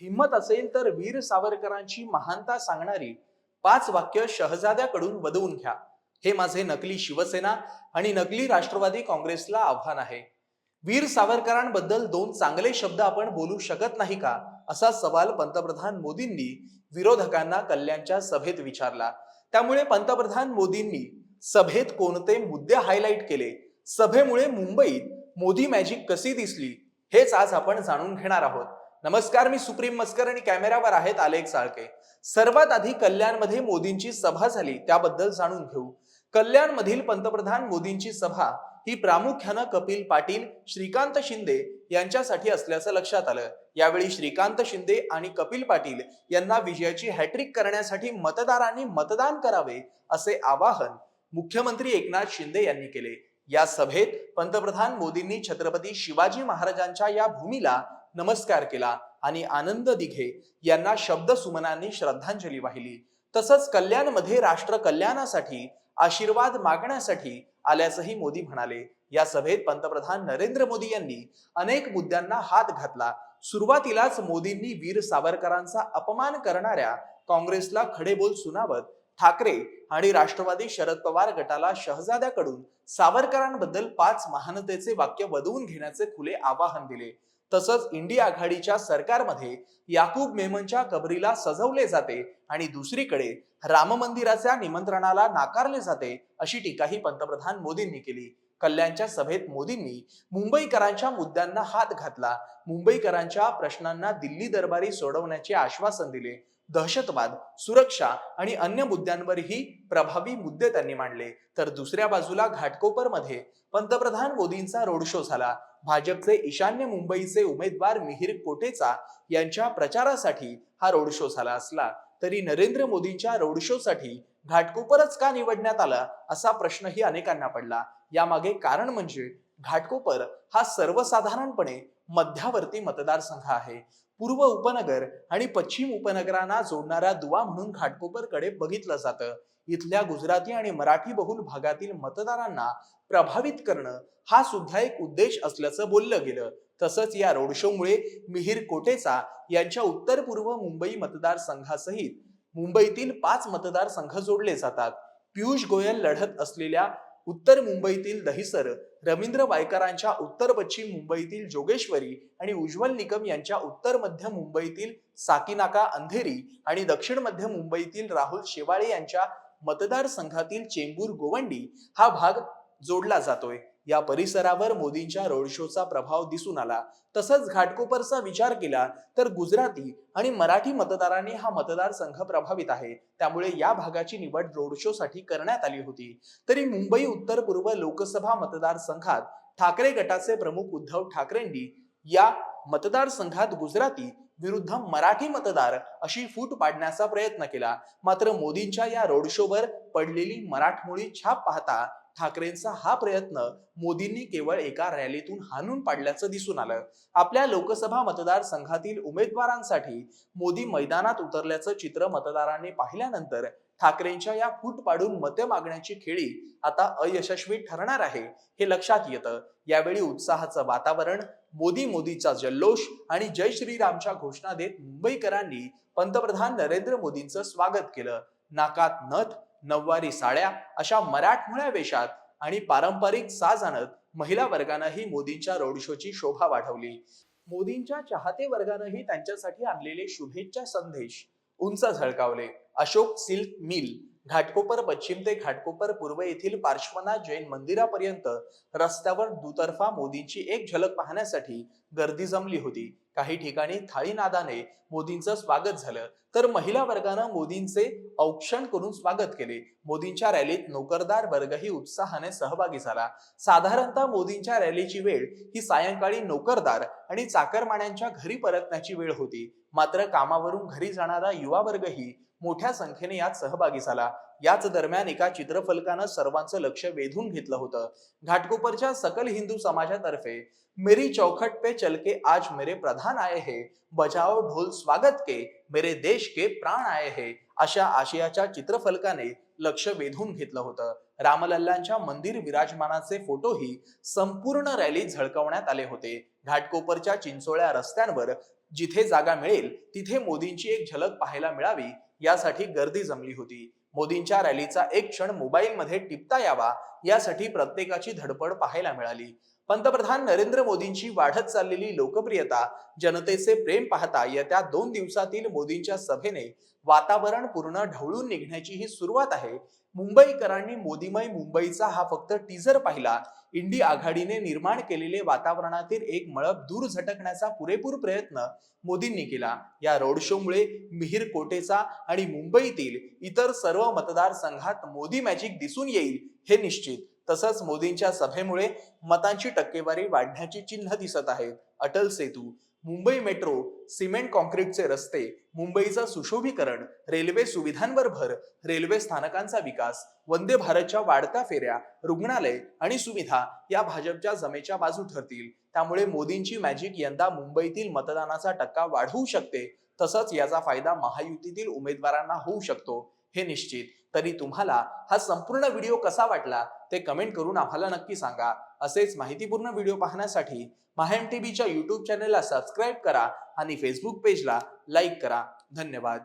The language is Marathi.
हिंमत असेल तर वीर सावरकरांची महानता सांगणारी पाच वाक्य शहजाद्याकडून वदवून घ्या. हे माझे नकली शिवसेना आणि नकली राष्ट्रवादी काँग्रेसला आव्हान आहे. वीर सावरकरांबद्दल दोन चांगले शब्द आपण बोलू शकत नाही का? असा सवाल पंतप्रधान मोदींनी विरोधकांना कल्याणच्या सभेत विचारला. त्यामुळे पंतप्रधान मोदींनी सभेत कोणते मुद्दे हायलाईट केले? सभेमुळे मुंबईत मोदी मॅजिक कशी दिसली? हेच आज आपण जाणून घेणार आहोत. नमस्कार मी सुप्रीम मस्कर आणि कॅमेरावर आहेत आलेख साळके. सर्वात आधी कल्याणमध्ये मोदींची सभा झाली त्याबद्दल जाणून घेऊ. कल्याणमधील पंतप्रधान मोदींची सभा ही प्रामुख्यानं कपिल पाटील श्रीकांत शिंदे यांच्यासाठी असल्याचं लक्षात आलं. यावेळी श्रीकांत शिंदे आणि कपिल पाटील यांना विजयाची हॅट्रिक करण्यासाठी मतदारांनी मतदान करावे असे आवाहन मुख्यमंत्री एकनाथ शिंदे यांनी केले. या सभेत पंतप्रधान मोदींनी छत्रपती शिवाजी महाराजांच्या या भूमीला नमस्कार केला आणि आनंद दिघे यांना शब्द सुमनांनी श्रद्धांजली वाहिली. तसंच कल्याणमध्ये राष्ट्र कल्याणासाठी आशीर्वाद मागण्यासाठी आल्याचंही मोदी म्हणाले. या सभेत पंतप्रधान नरेंद्र मोदी यांनी अनेक मुद्द्यांना हात घातला. सुरुवातीलाच मोदींनी वीर सावरकरांचा अपमान करणाऱ्या काँग्रेसला खडे बोल सुनावत ठाकरे आणि राष्ट्रवादी शरद पवार गटाला शहजाद्याकडून सावरकरांबद्दल पाच महानतेचे वाक्य वदवून घेण्याचे खुले आवाहन दिले. तसंच इंडिया आघाडीच्या सरकारमध्ये याकूब मेमनच्या कबरीला सजवले जाते आणि दुसरीकडे राम मंदिराच्या निमंत्रणाला नाकारले जाते अशी टीकाही पंतप्रधान मोदींनी केली. कल्याणच्या सभेत मोदींनी मुंबईकरांच्या मुद्द्यांना हात घातला. मुंबईकरांच्या प्रश्नांना दिल्ली दरबारी सोडवण्याचे आश्वासन दिले. दहशतवाद सुरक्षा आणि अन्य मुद्द्यांवरही प्रभावी मुद्दे त्यांनी मांडले. तर दुसऱ्या बाजूला घाटकोपरमध्ये पंतप्रधान मोदींचा रोड शो झाला. भाजपचे ईशान्य मुंबईचे उमेदवार मिहिर कोटेचा यांच्या प्रचारासाठी हा रोड शो झाला असला तरी नरेंद्र मोदींच्या रोड शो साठी घाटकोपरच का निवडण्यात आला असा प्रश्नही अनेकांना पडला. यामागे कारण म्हणजे घाटकोपर हा सर्वसाधारणपणे मध्यावर्ती मतदारसंघ आहे. पूर्व उपनगर आणि पश्चिम उपनगरांना जोडणारा दुवा म्हणून घाटकोपरकडे बघितलं जातं. इथल्या गुजराती आणि मराठी बहुल भागातील मतदारांना प्रभावित करणं हा सुद्धा एक उद्देश असल्याचं बोललं गेलं. तसंच या रोड शोमुळे मिहिर कोटेचा यांच्या उत्तर पूर्व मुंबई मतदारसंघासहित मुंबईतील पाच मतदारसंघ जोडले जातात. पियुष गोयल लढत असलेल्या उत्तर मुंबईतील दहिसर रवींद्र वायकरांच्या उत्तर पश्चिम मुंबईतील जोगेश्वरी आणि उज्ज्वल निकम यांच्या उत्तर मध्य मुंबईतील साकीनाका अंधेरी आणि दक्षिण मध्य मुंबईतील राहुल शेवाळे यांच्या मतदारसंघातील चेंबूर गोवंडी हा भाग जोडला जातोय. या परिसरावर मोदींच्या रोड शोचा प्रभाव दिसून आला. तसंच घाटकोपरचा विचार केला तर गुजराती आणि मराठी मतदारांनी हा मतदारसंघ प्रभावित आहे. त्यामुळे या भागाची निवड रोड शो साठी करण्यात आली होती. तरी मुंबई उत्तर पूर्व लोकसभा मतदारसंघात ठाकरे गटाचे प्रमुख उद्धव ठाकरेंनी या मतदारसंघात गुजराती विरुद्ध मराठी मतदार अशी फूट पाडण्याचा प्रयत्न केला. मात्र मोदींच्या या रोड शोवर पडलेली मराठमोळी छाप पाहता ठाकरेंचा हा प्रयत्न मोदींनी केवळ एका रॅलीतून हाणून पाडल्याचं दिसून आलं. आपल्या लोकसभा मतदारसंघातील उमेदवारांसाठी मोदी मैदानात उतरल्याचं चित्र मतदारांनी पाहिल्यानंतर ठाकरेंच्या या फूट पाडून मते मागण्याची खेळी आता अयशस्वी ठरणार आहे हे लक्षात येतं. यावेळी उत्साहाचं वातावरण मोदी मोदीचा जल्लोष आणि जय श्रीरामच्या घोषणा देत मुंबईकरांनी पंतप्रधान नरेंद्र मोदींचं स्वागत केलं. नाकात नथ नववारी साड्या अशा मराठमोळ्या वेशात आणि पारंपरिक साज आणत महिला वर्गानंही मोदींच्या रोड शोची शोभा वाढवली. मोदींच्या चाहते वर्गानंही त्यांच्यासाठी आणलेले शुभेच्छा संदेश उंच झळकावले. Ashok silk mill. घाटकोपर पश्चिम ते घाटकोपर पूर्व येथील पार्श्वनाथ जैन मंदिरापर्यंत रस्त्यावर दुतर्फा मोदींची एक झलक पाहण्यासाठी गर्दी जमली होती. काही ठिकाणी थाळीनादाने मोदींचं स्वागत झालं. तर महिला वर्गानं मोदींचे औक्षण करून स्वागत केले. मोदींच्या रॅलीत नोकरदार वर्गही उत्साहाने सहभागी झाला. साधारणतः मोदींच्या रॅलीची वेळ ही सायंकाळी नोकरदार आणि चाकरमान्यांच्या घरी परतण्याची वेळ होती. मात्र कामावरून घरी जाणारा युवा वर्गही मोठ्या संख्येने यात सहभागी झाला. याच दरम्यान एका चित्रफलकानं सर्वांचं लक्ष वेधून घेतलं होतं. घाटकोपरच्या सकल हिंदू समाजातर्फे मेरी चौखट पे चलके आज मेरे प्रधान आए हे बजाओ ढोल स्वागत के मेरे देश के प्राण आए हे अशा आशयाच्या चित्रफलकाने लक्ष वेधून घेतलं होतं. रामलल्लांच्या मंदिर विराजमानाचे फोटोही संपूर्ण रॅली झळकवण्यात आले होते. घाटकोपरच्या चिंचोळ्या रस्त्यांवर जिथे जागा मिळेल तिथे मोदींची एक झलक पाहायला मिळावी यासाठी गर्दी जमली होती. मोदींच्या रॅलीचा एक क्षण मोबाईलमध्ये टिपता यावा यासाठी प्रत्येकाची धडपड पाहायला मिळाली. पंतप्रधान नरेंद्र मोदींची वाढत चाललेली लोकप्रियता जनतेचे प्रेम पाहता येत्या दोन दिवसातील मोदींच्या सभेने वातावरण पूर्ण ढवळून निघण्याची ही सुरुवात आहे. मुंबईकरांनी मोदीमय मुंबईचा हा फक्त टीझर पाहिला. इंडी आघाडीने निर्माण केलेले वातावरणातील एक मळब दूर झटकण्याचा पुरेपूर प्रयत्न मोदींनी केला. या रोड शोमुळे मिहीर कोटेचा आणि मुंबईतील इतर सर्व मतदारसंघात मोदी मॅजिक दिसून येईल हे निश्चित. तसंच मोदींच्या सभेमुळे मतांची टक्केवारी वाढण्याची चिन्ह दिसत आहेत. अटल सेतू मुंबई मेट्रो सिमेंट कॉन्क्रीटचे रस्ते मुंबईचं सुशोभीकरण रेल्वे सुविधांवर भर रेल्वे स्थानकांचा विकास वंदे भारतच्या वाढत्या फेऱ्या रुग्णालय आणि सुविधा या भाजपच्या जमेच्या बाजू ठरतील. त्यामुळे मोदींची मॅजिक यंदा मुंबईतील मतदानाचा टक्का वाढवू शकते. तसंच याचा फायदा महायुतीतील उमेदवारांना होऊ शकतो. हे निश्चित. तरी तुम्हाला हा संपूर्ण व्हिडिओ कसा वाटला ते कमेंट करून आम्हाला नक्की सांगा. असेच माहितीपूर्ण व्हिडिओ पाहण्यासाठी माहेम टीव्हीच्या यूट्यूब चॅनलला सबस्क्राईब करा आणि फेसबुक पेजला लाईक करा. धन्यवाद.